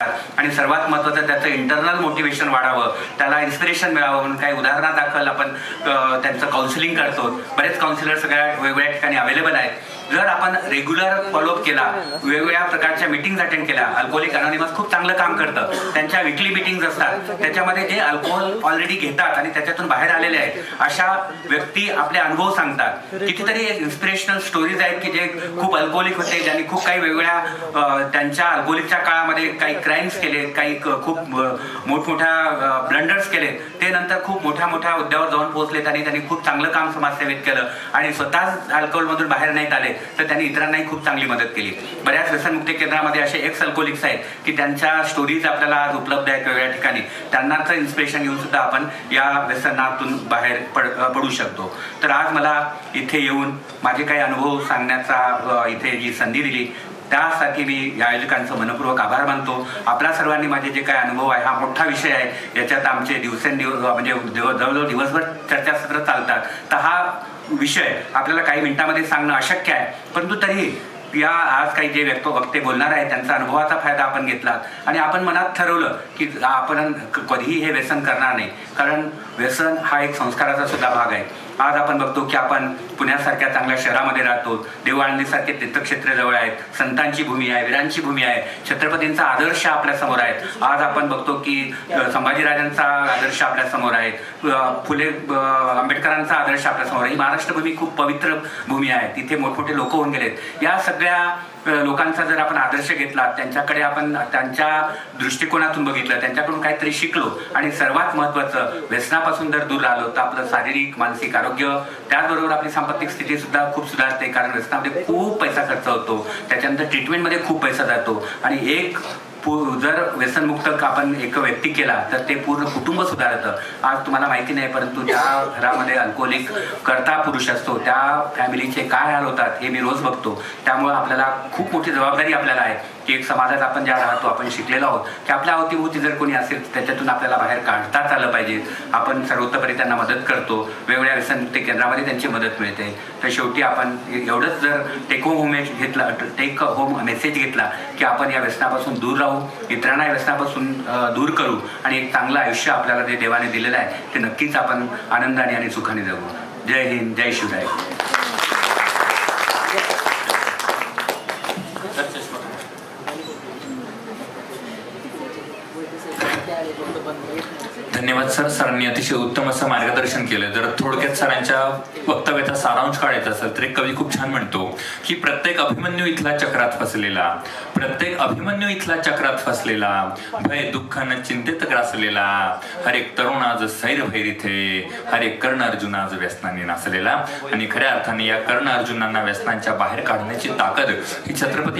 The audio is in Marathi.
that आणि सर्वात महत्त्वाचं त्याचं इंटरनल मोटिवेशन वाढावं त्याला इन्स्पिरेशन मिळावं म्हणून काही उदाहरणादाखल आपण त्यांचं काउन्सिलिंग करतो. बरेच काउन्सिलर सगळ्या वेगवेगळ्या ठिकाणी अवेलेबल आहेत. जर आपण रेग्युलर फॉलोअप केला वेगवेगळ्या प्रकारच्या मिटिंग्स अटेंड केल्या अल्कोहोलिक अनॉनिमस खूप चांगलं काम करतं. त्यांच्या विकली मिटिंग्स असतात. त्याच्यामध्ये जे अल्कोहोल ऑलरेडी घेतात आणि त्याच्यातून बाहेर आलेले आहेत अशा व्यक्ती आपले अनुभव सांगतात. कितीतरी इन्स्पिरेशनल स्टोरीज आहेत की जे खूप अल्कोहोलिक होते ज्यांनी खूप काही वेगवेगळ्या त्यांच्या अल्कोहोलिकच्या काळामध्ये काही क्राईम्स केले काही खूप मोठमोठ्या ब्लंडर्स केले ते नंतर खूप मोठ्या मोठ्या हुद्द्यावर जाऊन पोहोचलेत आणि त्यांनी खूप चांगलं काम समाजसेवेत केलं आणि स्वतःच अल्कोहोलमधून बाहेर नाहीत आले तर त्यांनी इतरांनाही खूप चांगली मदत केली. बऱ्याच व्यसनमुक्ती केंद्रामध्ये असे एक्स अल्कोहोलिक्स आहेत की त्यांच्या स्टोरीज आपल्याला आज उपलब्ध आहेत वेगळ्या ठिकाणी. त्यांनाच इन्स्पिरेशन घेऊन सुद्धा आपण या व्यसनातून बाहेर पड पडू शकतो. तर आज मला इथे येऊन माझे काही अनुभव सांगण्याचा इथे जी संधी दिली त्यासाठी मी या आयोजकांचं मनपूर्वक आभार मानतो. आपल्या सर्वांनी माझे जे काही अनुभव आहे हा मोठा विषय आहे. याच्यात आमचे दिवसेंदिवस म्हणजे जवळजवळ दिवसभर चर्चासत्र चालतात. तर हा विषय आपल्याला काही मिनिटांमध्ये सांगणं अशक्य आहे. परंतु तरीही या आज काही जे व्यक्त वक्ते बोलणार आहे त्यांचा अनुभवाचा फायदा आपण घेतला. आणि आपण मनात ठरवलं की आपण क- कधीही हे व्यसन करणार नाही. कारण व्यसन हा एक संस्काराचा सुद्धा भाग आहे. आज आपण बघतो की आपण पुण्यासारख्या चांगल्या शहरामध्ये राहतो. देवळालीसारखे तीर्थक्षेत्र जवळ आहेत. संतांची भूमी आहे वीरांची भूमी आहे. छत्रपतींचा आदर्श आपल्यासमोर आहे आज आपण बघतो की संभाजीराजांचा आदर्श आपल्यासमोर आहे फुले आंबेडकरांचा आदर्श आपल्यासमोर आहे. ही महाराष्ट्र भूमी खूप पवित्र भूमी आहे. तिथे मोठमोठे लोक होऊन गेलेत. या सगळ्या लोकांचा जर आपण आदर्श घेतला त्यांच्याकडे आपण त्यांच्या दृष्टिकोनातून बघितलं त्यांच्याकडून काहीतरी शिकलो आणि सर्वात महत्वाचं व्यसनापासून जर दूर राहिलो तर आपलं शारीरिक मानसिक आरोग्य त्याचबरोबर आपली सांपत्तिक स्थिती सुद्धा खूप सुधारते कारण व्यसनामध्ये खूप पैसा खर्च होतो. त्याच्यानंतर ट्रीटमेंटमध्ये खूप पैसा जातो. आणि एक जर व्यसनमुक्त आपण एक व्यक्ती केला तर ते पूर्ण कुटुंब सुधारतं. आज तुम्हाला माहिती नाही परंतु ज्या घरामध्ये अल्कोहोलिक करता पुरुष असतो त्या फॅमिलीचे काय हाल होतात हे मी रोज बघतो. त्यामुळे आपल्याला खूप मोठी जबाबदारी आपल्याला आहे की एक समाजात आपण ज्या राहतो आपण शिकलेलो आहोत. की आपल्या अवतीभोवती जर कोणी असेल त्याच्यातून आपल्याला बाहेर काढताच आलं पाहिजे. आपण सर्वोत्तपरी त्यांना मदत करतो. वेगवेगळ्या व्यसनमुक्ती केंद्रामध्ये त्यांची मदत मिळते. तर शेवटी आपण एवढंच जर टेक होम होमेज घेतला टेक होम मेसेज घेतला की आपण या व्यसनापासून दूर राहू इतरांना या व्यसनापासून दूर करू आणि एक चांगलं आयुष्य आपल्याला जे देवाने दिलेलं आहे ते नक्कीच आपण आनंदाने आणि सुखाने जगू. जय हिंद जय शिवराय. धन्यवाद सर. सरांनी अतिशय उत्तम असं मार्गदर्शन केलं. जर थोडक्यात सरांच्या वक्तव्याचा सारांश काढायचा असेल तर एक कवी खूप छान म्हणतो की प्रत्येक अभिमन्यू इथला चक्रात फसलेला. प्रत्येक अभिमन्यू इथला चक्रात फसलेला. भय दुःखानं चिंतेत ग्रासलेला. हर एक तरुण आज सैर भैरिथे हर एक कर्ण अर्जुन आज व्यसनाने नासलेला. आणि खऱ्या अर्थाने या कर्ण अर्जुनांना व्यसनांच्या बाहेर काढण्याची ताकद ही छत्रपती